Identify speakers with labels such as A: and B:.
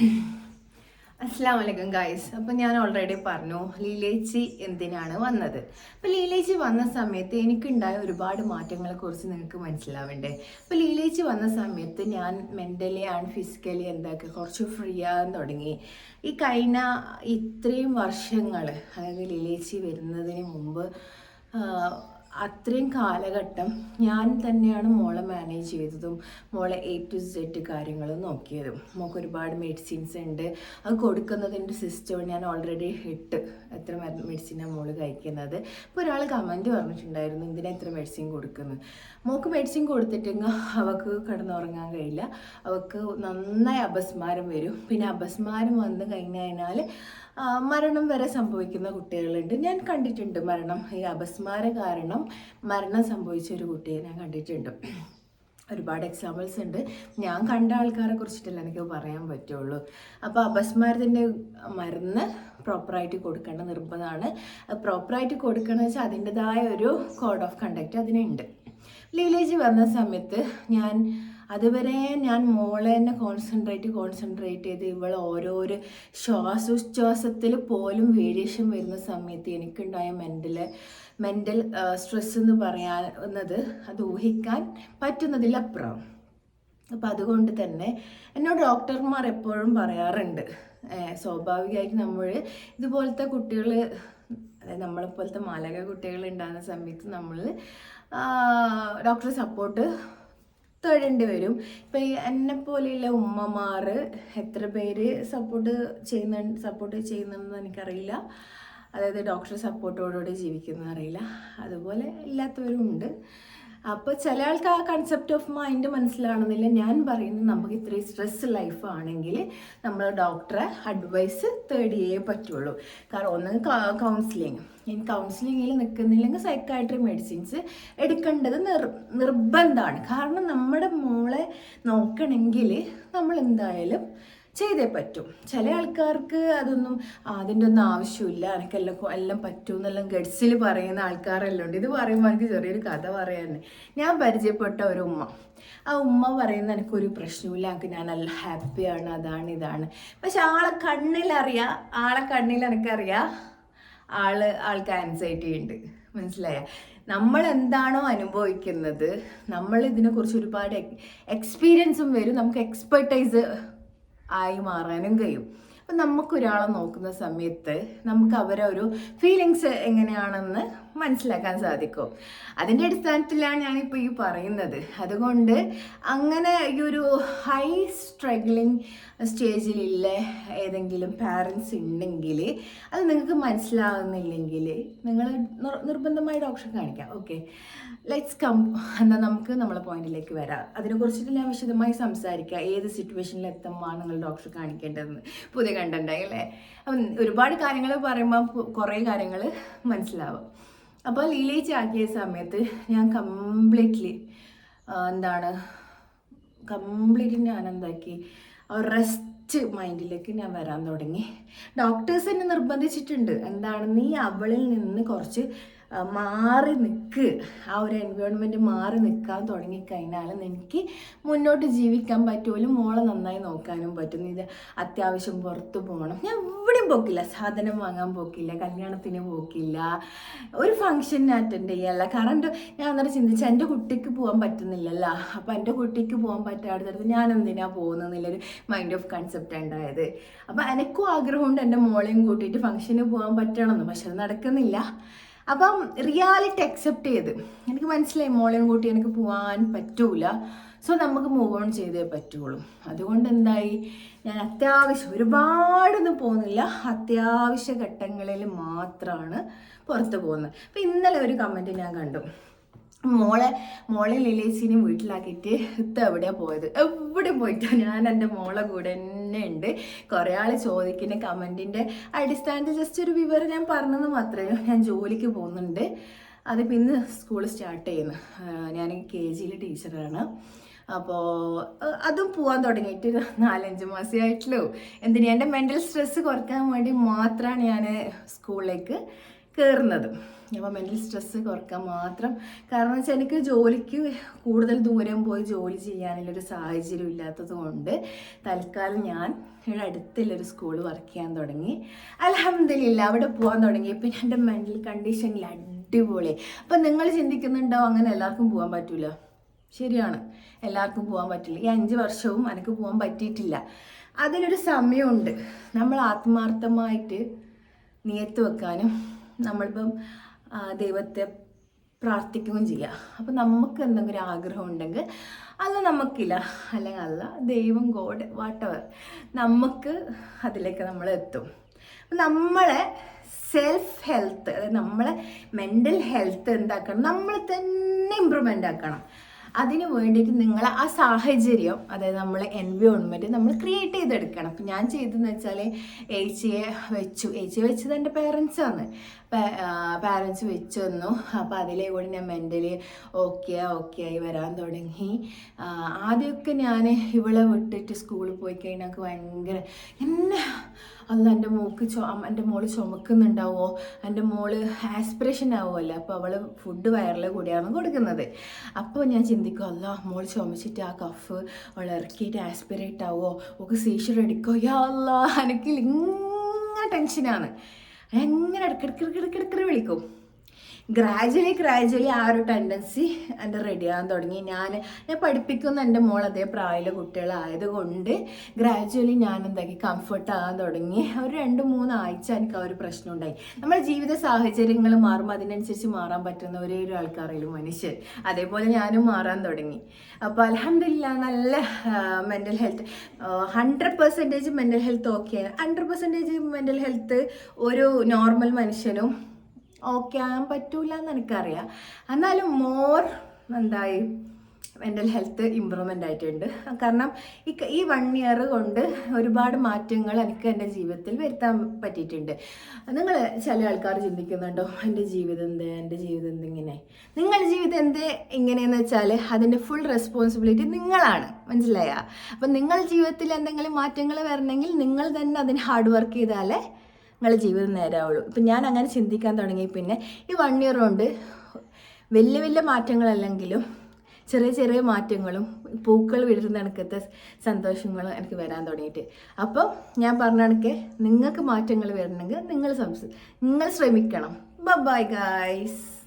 A: അസ്സാം വലൈക്കും ഗായ്സ്. അപ്പം ഞാൻ ഓൾറെഡി പറഞ്ഞു ലീലേച്ചി എന്തിനാണ് വന്നത്? അപ്പം ലീലേച്ചി വന്ന സമയത്ത് എനിക്കുണ്ടായ ഒരുപാട് മാറ്റങ്ങളെക്കുറിച്ച് നിങ്ങൾക്ക് മനസ്സിലാവണ്ടേ? അപ്പം ലീലേച്ചി വന്ന സമയത്ത് ഞാൻ മെന്റലി ആൻഡ് ഫിസിക്കലി എന്താക്കി കുറച്ച് ഫ്രീ ആകാൻ തുടങ്ങി. ഈ കഴിഞ്ഞ ഇത്രയും വർഷങ്ങൾ അതായത് ലീലേച്ചി വരുന്നതിന് മുമ്പ് അത്രയും കാലഘട്ടം ഞാൻ തന്നെയാണ് മോളെ മാനേജ് ചെയ്തതും മോളെ എ ടു സെഡ് കാര്യങ്ങൾ നോക്കിയതും. മോൾക്ക് ഒരുപാട് മെഡിസിൻസ് ഉണ്ട്. അത് കൊടുക്കുന്നതിന്റെ സിസ്റ്റം ഞാൻ ഓൾറെഡി ഇട്ട് എത്ര മെഡിസിനാണ് മോൾ കഴിക്കുന്നത്. ഇപ്പോൾ ഒരാൾ കമന്റ് പറഞ്ഞിട്ടുണ്ടായിരുന്നു എന്തിനാ എത്ര മെഡിസിൻ കൊടുക്കുന്നത് മോൾക്ക് മെഡിസിൻ കൊടുത്തിട്ടെങ്കിൽ അവൾക്ക് കിടന്നുറങ്ങാൻ കഴിയില്ല. അവൾക്ക് നന്നായി അപസ്മാരം വരും. പിന്നെ അപസ്മാരം വന്നു കഴിഞ്ഞാൽ ആ, മരണം വരെ സംഭവിക്കുന്ന കുട്ടികളുണ്ട്. ഞാൻ കണ്ടിട്ടുണ്ട് മരണം. ഈ അപസ്മാര കാരണം മരണം സംഭവിച്ച ഒരു കുട്ടിയെ ഞാൻ കണ്ടിട്ടുണ്ട്. ഒരുപാട് എക്സാമ്പിൾസ് ഉണ്ട്. ഞാൻ കണ്ട ആൾക്കാരെ കുറിച്ചിട്ടല്ല എനിക്ക് പറയാൻ പറ്റുള്ളൂ. അപ്പോൾ അപസ്മാരത്തിന്റെ മരുന്ന് പ്രോപ്പറായിട്ട് കൊടുക്കേണ്ട നിർബന്ധമാണ്. പ്രോപ്പറായിട്ട് കൊടുക്കണമെന്ന് വെച്ചാൽ അതിന്റെതായ ഒരു കോഡ് ഓഫ് കണ്ടക്റ്റ് അതിനുണ്ട്. ലീലേജ് വന്ന സമയത്ത് ഞാൻ അതുവരെ ഞാൻ മോളെ തന്നെ കോൺസെൻട്രേറ്റ് കോൺസെൻട്രേറ്റ് ചെയ്ത് ഇവൾ ഓരോരോ ശ്വാസോച്ഛ്വാസത്തിൽ പോലും വേരിയേഷൻ വരുന്ന സമയത്ത് എനിക്കുണ്ടായ മെന്റൽ മെന്റൽ സ്ട്രെസ് എന്ന് പറയാവുന്നത് അത് ഊഹിക്കാൻ പറ്റുന്നതിലപ്പുറം. അപ്പം അതുകൊണ്ട് തന്നെ എന്നോട് ഡോക്ടർമാർ എപ്പോഴും പറയാറുണ്ട്. സ്വാഭാവികമായിട്ട് നമ്മൾ ഇതുപോലത്തെ കുട്ടികൾ അതായത് നമ്മളെപ്പോലത്തെ മാലക കുട്ടികൾ ഉണ്ടാകുന്ന സമയത്ത് നമ്മൾ ഡോക്ടറെ സപ്പോർട്ട് തേടേണ്ടി വരും. ഇപ്പം ഈ എന്നെ പോലെയുള്ള ഉമ്മമാർ എത്ര പേര് സപ്പോർട്ട് ചെയ്യുന്ന സപ്പോർട്ട് ചെയ്യുന്നതെന്ന് എനിക്കറിയില്ല. അതായത് ഡോക്ടർ സപ്പോർട്ടോടുകൂടി ജീവിക്കുന്നതെന്ന് അറിയില്ല. അതുപോലെ ഇല്ലാത്തവരും ഉണ്ട്. അപ്പോൾ ചില ആൾക്ക് ആ കൺസെപ്റ്റ് ഓഫ് മൈൻഡ് മനസ്സിലാണെന്നില്ല ഞാൻ പറയുന്നത് നമുക്ക് ഇത്രയും സ്ട്രെസ് ലൈഫ് ആണെങ്കിൽ നമ്മൾ ഡോക്ടറെ അഡ്വൈസ് തേടിയേ പറ്റുള്ളൂ. കാരണം ഒന്ന് കൗൺസിലിംഗ് ഇനി കൗൺസിലിങ്ങിൽ നിൽക്കുന്നില്ലെങ്കിൽ സൈക്കാട്രി മെഡിസിൻസ് എടുക്കേണ്ടത് നിർ നിർബന്ധമാണ്. കാരണം നമ്മുടെ മോളെ നോക്കണമെങ്കിൽ നമ്മൾ എന്തായാലും ചെയ്തേ പറ്റും. ചില ആൾക്കാർക്ക് അതൊന്നും അതിന്റെ ഒന്നും ആവശ്യമില്ല. എനിക്കെല്ലാം എല്ലാം പറ്റും എന്നെല്ലാം ഗഡ്സിൽ പറയുന്ന ആൾക്കാരെല്ലാം ഉണ്ട്. ഇത് പറയുമ്പോൾ എനിക്ക് ചെറിയൊരു കഥ പറയാനേ ഞാൻ പരിചയപ്പെട്ട ഒരു ഉമ്മ. ആ ഉമ്മ പറയുന്ന എനിക്കൊരു പ്രശ്നമില്ല എനിക്ക് ഞാൻ നല്ല ഹാപ്പിയാണ്. അതാണ് ഇതാണ്. പക്ഷെ ആളെ കണ്ണിലറിയാം. ആളെ കണ്ണിൽ എനിക്കറിയാം ആൾ ആൾക്ക് ആൻസൈറ്റി ഉണ്ട്. മനസ്സിലായ? നമ്മൾ എന്താണോ അനുഭവിക്കുന്നത് നമ്മൾ ഇതിനെക്കുറിച്ച് ഒരുപാട് എക്സ്പീരിയൻസും വരും. നമുക്ക് എക്സ്പെർട്ടൈസ് ആയി മാറാനും കഴിയും. അപ്പം നമുക്കൊരാളെ നോക്കുന്ന സമയത്ത് നമുക്ക് അവരെ ഒരു ഫീലിങ്സ് എങ്ങനെയാണെന്ന് മനസ്സിലാക്കാൻ സാധിക്കും. അതിന്റെ അടിസ്ഥാനത്തിലാണ് ഞാനിപ്പോൾ ഈ പറയുന്നത്. അതുകൊണ്ട് അങ്ങനെ ഈ ഒരു ഹൈ സ്ട്രഗ്ലിങ് സ്റ്റേജിലുള്ള ഏതെങ്കിലും പാരൻസ് ഉണ്ടെങ്കിൽ അത് നിങ്ങൾക്ക് മനസ്സിലാവുന്നില്ലെങ്കിൽ നിങ്ങൾ നിർബന്ധമായി ഡോക്ടറെ കാണിക്കാം. ഓക്കെ ലെറ്റ്സ് കം എന്നാൽ നമുക്ക് നമ്മളെ പോയിന്റിലേക്ക് വരാം. അതിനെക്കുറിച്ചിട്ട് ഞാൻ വിശദമായി സംസാരിക്കാം. ഏത് സിറ്റുവേഷനിൽ എത്തുമ്പോൾ നിങ്ങൾ ഡോക്ടറെ കാണിക്കേണ്ടതെന്ന്. പുതിയ കണ്ടുണ്ടായി അല്ലേ? അപ്പം ഒരുപാട് കാര്യങ്ങൾ പറയുമ്പോൾ കുറേ കാര്യങ്ങൾ മനസ്സിലാവും. അപ്പോൾ ലീലേച്ചി ആക്കിയ സമയത്ത് ഞാൻ കംപ്ലീറ്റ്ലി എന്താണ് കംപ്ലീറ്റ്ലി ഞാൻ എന്താക്കി റെസ്റ്റ് മൈൻഡിലേക്ക് ഞാൻ വരാൻ തുടങ്ങി. ഡോക്ടേഴ്സ് എന്നെ നിർബന്ധിച്ചിട്ടുണ്ട്. എന്താണ് നീ അവളിൽ നിന്ന് കുറച്ച് മാറി നിൽക്ക് ആ ഒരു എൻവയോൺമെന്റ് മാറി നിൽക്കാൻ തുടങ്ങിക്കഴിഞ്ഞാൽ എനിക്ക് മുന്നോട്ട് ജീവിക്കാൻ പറ്റുമല്ലോ മോളെ നന്നായി നോക്കാനും പറ്റും. ഇത് അത്യാവശ്യം പുറത്ത് പോകണം. ഞാൻ എവിടെയും പോക്കില്ല. സാധനം വാങ്ങാൻ പോക്കില്ല. കല്യാണത്തിന് പോക്കില്ല. ഒരു ഫംഗ്ഷന് അറ്റൻഡ് ചെയ്യല്ല. എന്റെ- ഞാൻ അന്നേരം ചിന്തിച്ചു എന്റെ കുട്ടിക്ക് പോകാൻ പറ്റുന്നില്ലല്ലോ. അപ്പം എന്റെ കുട്ടിക്ക് പോകാൻ പറ്റാത്തടത്ത് ഞാൻ എന്തിനാ പോകുന്നതെന്നുള്ളൊരു മൈൻഡ് ഓഫ് കൺസെപ്റ്റ് ഉണ്ടായത്. അപ്പം എനിക്കും ആഗ്രഹമുണ്ട് എന്റെ മോളെയും കൂട്ടിയിട്ട് ഫംഗ്ഷന് പോകാൻ പറ്റണമെന്ന്. പക്ഷെ അത് നടക്കുന്നില്ല. അപ്പം റിയാലിറ്റി അക്സെപ്റ്റ് ചെയ്ത്. എനിക്ക് മനസ്സിലായി മോളെയും കൂട്ടി എനിക്ക് പോകാൻ പറ്റൂല. സോ നമുക്ക് മൂവ് ഓൺ ചെയ്തേ പറ്റുള്ളൂ. അതുകൊണ്ട് എന്തായി? ഞാൻ അത്യാവശ്യം ഒരുപാടൊന്നും പോകുന്നില്ല. അത്യാവശ്യ ഘട്ടങ്ങളിൽ മാത്രമാണ് പുറത്ത് പോകുന്നത്. അപ്പം ഇന്നലെ ഒരു കമന്റ് ഞാൻ കണ്ടു. മോളെ മോളെ ലിലേച്ചിനെയും വീട്ടിലാക്കിയിട്ട് ഇത്ത എവിടെയാ പോയത്? എവിടെ പോയിട്ടോ? ഞാൻ എന്റെ മോളെ കൂടെ തന്നെ ഉണ്ട്. കുറേ ആൾ ചോദിക്കുന്ന കമന്റിന്റെ അടിസ്ഥാനത്തിൽ ജസ്റ്റ് ഒരു വിവരം ഞാൻ പറഞ്ഞെന്ന് മാത്രമേ ഞാൻ ജോലിക്ക് പോകുന്നുണ്ട്. അതിപ്പോൾ ഇന്ന് സ്കൂൾ സ്റ്റാർട്ട് ചെയ്യുന്നു. ഞാൻ കെ ജിയിലെ ടീച്ചറാണ്. അപ്പോൾ അതും പോകാൻ തുടങ്ങിയിട്ട് നാലഞ്ച് മാസമേ ആയിട്ടുള്ളൂ. എന്തിനാ? എന്റെ മെന്റൽ സ്ട്രെസ് കുറയ്ക്കാൻ വേണ്ടി മാത്രമാണ് ഞാൻ സ്കൂളിലേക്ക് കയറുന്നത് അപ്പോൾ മെന്റൽ സ്ട്രെസ്സ് കുറയ്ക്കാൻ മാത്രം. കാരണം വെച്ചാൽ എനിക്ക് ജോലിക്ക് കൂടുതൽ ദൂരം പോയി ജോലി ചെയ്യാനുള്ളൊരു സാഹചര്യം ഇല്ലാത്തത് കൊണ്ട് തൽക്കാലം ഞാൻ ഇവിടെ അടുത്തുള്ളൊരു സ്കൂൾ വർക്ക് ചെയ്യാൻ തുടങ്ങി. അലഹമില്ല അവിടെ പോകാൻ തുടങ്ങി. പിന്നെ എന്റെ മെന്റൽ കണ്ടീഷനിൽ അടിപൊളി. അപ്പം നിങ്ങൾ ചിന്തിക്കുന്നുണ്ടോ അങ്ങനെ എല്ലാവർക്കും പോകാൻ പറ്റില്ല ശരിയാണ്. എല്ലാവർക്കും പോകാൻ പറ്റില്ല. ഈ അഞ്ച് വർഷവും എനിക്ക് പോകാൻ പറ്റിയിട്ടില്ല. അതിനൊരു സമയമുണ്ട്. നമ്മൾ ആത്മാർത്ഥമായിട്ട് നിയത്ത് വെക്കാനും നമ്മളിപ്പം ദൈവത്തെ പ്രാർത്ഥിക്കുകയും ചെയ്യുക അപ്പം നമുക്ക് എന്തെങ്കിലും ആഗ്രഹം ഉണ്ടെങ്കിൽ അല്ല നമുക്കില്ല. അല്ലെങ്കിൽ അല്ല ദൈവം ഗോഡ് വാട്ടവർ നമുക്ക് അതിലേക്ക് നമ്മൾ എത്തും. നമ്മളെ സെൽഫ് ഹെൽത്ത് അതായത് നമ്മളെ മെന്റൽ ഹെൽത്ത് എന്താക്കണം? നമ്മൾ തന്നെ ഇമ്പ്രൂവ്മെന്റ് ആക്കണം. അതിന് വേണ്ടിയിട്ട് നിങ്ങൾ ആ സാഹചര്യം അതായത് നമ്മൾ എൻവയോൺമെന്റ് നമ്മൾ ക്രിയേറ്റ് ചെയ്തെടുക്കണം. അപ്പം ഞാൻ ചെയ്തതെന്ന് വെച്ചാൽ ഏച്ചിയെ വെച്ചു. ഏച്ചിയെ വെച്ചത് എന്റെ പേരൻസാണ് പാരൻസ് വെച്ചു തന്നു. അപ്പോൾ അതിലെ കൂടി ഞാൻ മെന്റലി ഓക്കെ ഓക്കെ ആയി വരാൻ തുടങ്ങി. ആദ്യമൊക്കെ ഞാൻ ഇവളെ വിട്ടിട്ട് സ്കൂളിൽ പോയി കഴിഞ്ഞാൽ ഭയങ്കര എന്നെ അല്ല എന്റെ മോൾക്ക് ചോ എന്റെ മോൾ ചുമക്കുന്നുണ്ടാവോ? എന്റെ മോൾ ആസ്പിറേഷൻ ആവുമല്ലോ? അപ്പോൾ അവൾ ഫുഡ് വയറിൽ കൂടിയാണ് കൊടുക്കുന്നത്. അപ്പോൾ ഞാൻ ചിന്തിക്കും അല്ല മോൾ ചുമച്ചിട്ട് ആ കഫ് അവൾ ഇറക്കിയിട്ട് ആസ്പിറേറ്റ് ആവോ? ഒക്കെ സീഷർ എടുക്കോ? യാ അല്ല എനിക്ക് ഇങ്ങനെ ടെൻഷനാണ് എങ്ങനെ ഇടക്കിടക്കിടക്കിടക്കിടക്കിട വിളിക്കും. ഗ്രാജുവലി ഗ്രാജുവലി ആ ഒരു ടെൻഡൻസി എന്റെ റെഡിയാകാൻ തുടങ്ങി. ഞാൻ ഞാൻ പഠിപ്പിക്കുന്ന എന്റെ മോൾ അതേ പ്രായമുള്ള കുട്ടികളായതുകൊണ്ട് ഗ്രാജുവലി ഞാൻ എന്താക്കി കംഫർട്ട് ആകാൻ തുടങ്ങി. ഒരു രണ്ട് മൂന്ന് ആഴ്ച എനിക്ക് ആ ഒരു പ്രശ്നം ഉണ്ടായി. നമ്മുടെ ജീവിത സാഹചര്യങ്ങൾ മാറുമ്പോൾ അതിനനുസരിച്ച് മാറാൻ പറ്റുന്ന ഒരേ ഒരു ആൾക്കാരായാലും മനുഷ്യർ. അതേപോലെ ഞാനും മാറാൻ തുടങ്ങി. അപ്പോൾ അലഹമില്ല നല്ല mental health hundred percentage mental health ഓക്കെയാണ് ഹൺഡ്രഡ് പെർസെന്റേജ് മെന്റൽ ഹെൽത്ത് ഒരു നോർമൽ മനുഷ്യനും ഓക്കെ ആകാൻ പറ്റൂല എന്ന് എനിക്കറിയാം. എന്നാലും മോർ എന്തായി? മെന്റൽ ഹെൽത്ത് ഇമ്പ്രൂവ്മെന്റ് ആയിട്ടുണ്ട്. കാരണം ഈ വൺ ഇയർ കൊണ്ട് ഒരുപാട് മാറ്റങ്ങൾ എനിക്ക് എന്റെ ജീവിതത്തിൽ വരുത്താൻ പറ്റിയിട്ടുണ്ട്. നിങ്ങൾ ചില ആൾക്കാർ ചിന്തിക്കുന്നുണ്ടോ എന്റെ ജീവിതം എന്ത്? എന്റെ ജീവിതം എന്തിങ്ങനെ നിങ്ങളുടെ ജീവിതം എന്ത് ഇങ്ങനെയെന്ന് വെച്ചാൽ അതിന്റെ ഫുൾ റെസ്പോൺസിബിലിറ്റി നിങ്ങളാണ്. മനസ്സിലായ? അപ്പം നിങ്ങളുടെ ജീവിതത്തിൽ എന്തെങ്കിലും മാറ്റങ്ങൾ വരണമെങ്കിൽ നിങ്ങൾ തന്നെ അതിന് ഹാർഡ് വർക്ക് ചെയ്താലേ നിങ്ങളുടെ ജീവിതം നേരാവുള്ളൂ. ഇപ്പം ഞാൻ അങ്ങനെ ചിന്തിക്കാൻ തുടങ്ങി. പിന്നെ ഈ വൺ ഇയർ കൊണ്ട് വലിയ വലിയ മാറ്റങ്ങളല്ലെങ്കിലും ചെറിയ ചെറിയ മാറ്റങ്ങളും പൂക്കൾ വിടരുന്ന കണക്കത്തെ സന്തോഷങ്ങളും എനിക്ക് വരാൻ തുടങ്ങിയിട്ട്. അപ്പോൾ ഞാൻ പറഞ്ഞ കണക്ക് നിങ്ങൾക്ക് മാറ്റങ്ങൾ വരണമെങ്കിൽ നിങ്ങൾ സംസ് നിങ്ങൾ ശ്രമിക്കണം. Bye guys